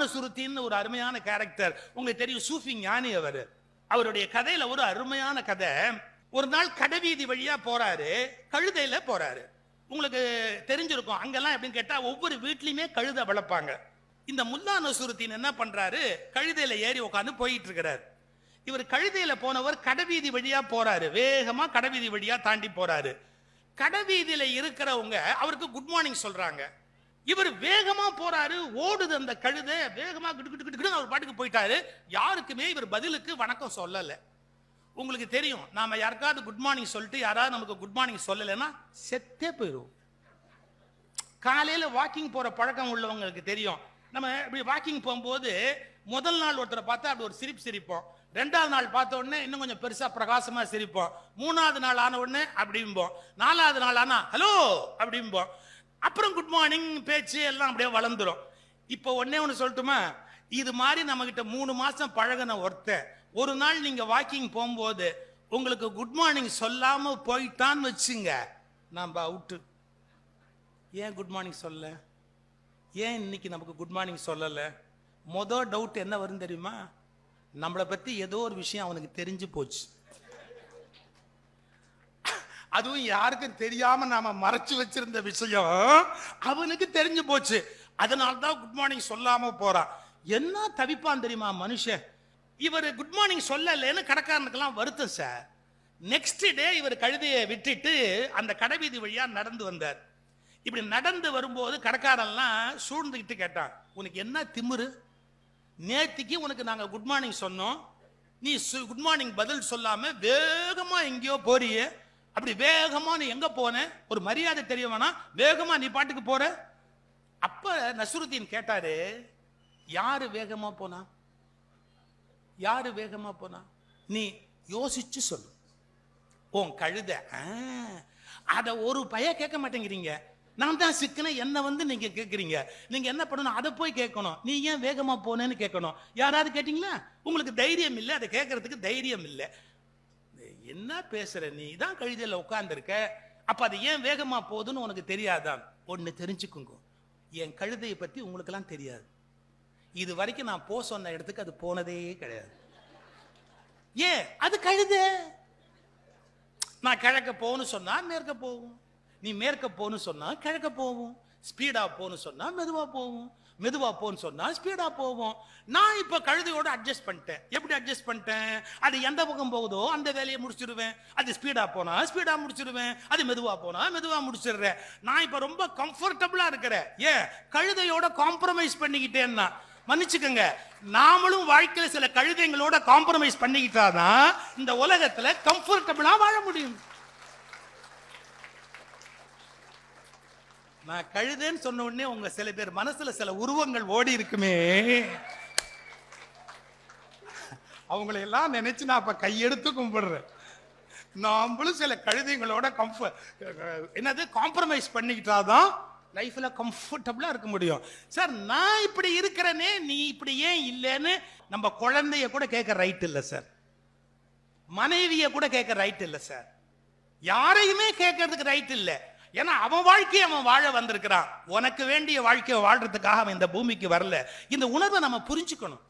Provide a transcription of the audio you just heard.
நசுருத்தின்னு ஒரு அருமையான கேரக்டர் உங்களுக்கு தெரியும் சூஃபி ஞானி அவர். அவருடைய கதையில ஒரு அருமையான கதை. ஒரு நாள் கடைவீதி வழியா போறாரு கழுதையில போறாரு. உங்களுக்கு தெரிஞ்சிருக்கும் அங்கெல்லாம் எப்படின்னு கேட்டா ஒவ்வொரு வீட்லயுமே கழுதை வளர்ப்பாங்க. இந்த முல்லா நசுருத்தின் என்ன பண்றாரு? கழுதையில ஏறி உட்காந்து போயிட்டு இருக்கிறார் இவர் கழுதையில போனவர் கடைவீதி வழியா போறாரு. வேகமா கடைவீதி வழியா தாண்டி போறாரு. கடைவீதியில இருக்கிறவங்க அவருக்கு குட் மார்னிங் சொல்றாங்க. இவர் வேகமா போறாரு ஓடுது அந்த கழுதை வேகமா கிட்டு கிட்டு கிட்டு அவர் பாட்டுக்கு போயிட்டாரு. யாருக்குமே இவர் பதிலுக்கு வணக்கம் சொல்லல. உங்களுக்கு தெரியும் நாம யாருக்காவது குட் மார்னிங் சொல்லிட்டு யாராவது நமக்கு குட் மார்னிங் சொல்லலைன்னா செத்தே போயிடும் காலையில வாக்கிங் போற பழக்கம் உள்ளவங்களுக்கு தெரியும். நம்ம இப்படி வாக்கிங் போகும்போது முதல் நாள் ஒருத்தரை பார்த்தா அப்படி ஒரு சிரிப்பு சிரிப்போம். ரெண்டாவது நாள் பார்த்த உடனே இன்னும் கொஞ்சம் பெருசா பிரகாசமா சிரிப்போம். மூணாவது நாள் ஆன உடனே அப்படிம்போம். நாலாவது நாள் ஆனா ஹலோ அப்படிம்போம். அப்புறம் குட் மார்னிங் பேச்சு எல்லாம் அப்படியே வளர்ந்துரும். இப்போ ஒன்னே ஒன்று சொல்லட்டுமா? இது மாதிரி நம்மக்கிட்ட மூணு மாதம் பழகின ஒருத்தன் ஒரு நாள் நீங்கள் வாக்கிங் போகும்போது உங்களுக்கு குட் மார்னிங் சொல்லாமல் போயிட்டான்னு வச்சுங்க நம்ம அவுட்டு ஏன் குட் மார்னிங் சொல்ல ஏன் இன்னைக்கு நமக்கு குட் மார்னிங் சொல்லலை? மொதல் டவுட் என்ன வரும் தெரியுமா? நம்மளை பற்றி ஏதோ ஒரு விஷயம் அவனுக்கு தெரிஞ்சு போச்சு. அதுவும் யாருக்கும் தெரியாம நாம மறைச்சு வச்சிருந்த விஷயம் அவனுக்கு தெரிஞ்சு போச்சு. அதனால தான் குட் மார்னிங் சொல்லாம போறான் என்ன தவிப்பான் தெரியுமா மனுஷன்? இவர் குட் மார்னிங் சொல்லலைன்னு கடைக்காரனுக்கெல்லாம் வருத்தம் சார். நெக்ஸ்ட் டே இவர் கழுதையை விட்டுட்டு அந்த கடைவீதி வழியா நடந்து வந்தார். இப்படி நடந்து வரும்போது கடைக்காரன்லாம் சூழ்ந்துக்கிட்டு கேட்டான் உனக்கு என்ன திமிரு? நேத்திக்கு உனக்கு நாங்கள் குட் மார்னிங் சொன்னோம். நீ குட் மார்னிங் பதில் சொல்லாம வேகமா எங்கேயோ போறியே. அப்படி வேகமாக நீ எங்கே போனேன் ஒரு மரியாதை தெரிய வேணாம் வேகமாக நீ பாட்டுக்கு போற. அப்போ நசுருத்தீன் கேட்டாரு யார் வேகமாக போனா? யார் வேகமாக போனா? நீ யோசிச்சு சொல்லு. உன் கழுத. அதை ஒரு பய கேட்க மாட்டேங்கிறீங்க. நான் தான் சிக்கன என்ன வந்து நீங்கள் கேட்குறீங்க நீங்கள் என்ன பண்ணணும் அதை போய் கேட்கணும். நீ ஏன் வேகமாக போனேன்னு கேட்கணும். யாராவது கேட்டிங்களா? உங்களுக்கு தைரியம் இல்லை அதை கேட்கறதுக்கு தைரியம் இல்லை. என்ன பேசுற? நீ தான் கழுதையில உட்கார்ந்துருக்க. அப்ப அது ஏன் வேகமா போகுதுன்னு உனக்கு தெரியாதான் ஒன்னு தெரிஞ்சுக்குங்க. என் கழுதையை பத்தி உங்களுக்கெல்லாம் தெரியாது. இது வரைக்கும் நான் போ சொன்ன இடத்துக்கு அது போனதே கிடையாது. ஏன்? அது கழுது. நான் கிழக்க போகணும்னு சொன்னா மேற்க போகும். நீ மேற்க போகணும்னு சொன்னா கிழக்க போகும். ஸ்பீடாக போன்னு சொன்னால் மெதுவாக போகும். மெதுவாக போன்னு சொன்னால் ஸ்பீடாக போவோம் நான் இப்போ கழுதையோட அட்ஜஸ்ட் பண்ணிட்டேன். எப்படி அட்ஜஸ்ட் பண்ணிட்டேன்? அது எந்த பக்கம் போகுதோ அந்த வேலையை முடிச்சிடுவேன். அது ஸ்பீடாக போனால் ஸ்பீடாக முடிச்சிடுவேன். அது மெதுவாக போனால் மெதுவாக முடிச்சிடுறேன். நான் இப்போ ரொம்ப கம்ஃபர்டபுளாக இருக்கிறேன். ஏன்? கழுதையோட காம்ப்ரமைஸ் பண்ணிக்கிட்டேன்னா. மன்னிச்சுக்கோங்க. நாமளும் வாழ்க்கையில் சில கழுதைங்களோட காம்ப்ரமைஸ் பண்ணிக்கிட்டாதான் இந்த உலகத்தில் கம்ஃபர்டபுளாக வாழ முடியும். நான் கழுதேன்னு சொன்ன உடனே உங்க சில பேர் மனசுல சில உருவங்கள் ஓடி இருக்குமே. அவங்கள எல்லாம் நினைச்சு நான் இப்ப கையெடுத்து கும்பிடுறேன். நாமளும் சில கழுதைங்களோட கம்ஃபர்ட் என்னது காம்ப்ரமைஸ் பண்ணிக்கிட்டாதான் லைஃப்ல கம்ஃபர்டபுளா இருக்க முடியும். சார் நான் இப்படி இருக்கிறேனே நீ இப்படி ஏன் இல்லைன்னு நம்ம குழந்தைய கூட கேட்க ரைட் இல்லை சார். மனைவியை கூட கேட்க ரைட் இல்லை சார். யாரையுமே கேட்கறதுக்கு ரைட் இல்லை. ஏன்னா அவன் வாழ்க்கையை அவன் வாழ வந்திருக்கிறான். உனக்கு வேண்டிய வாழ்க்கையை வாழ்றதுக்காக அவன் இந்த பூமிக்கு வரல. இந்த உணர்வை நம்ம புரிஞ்சுக்கணும்.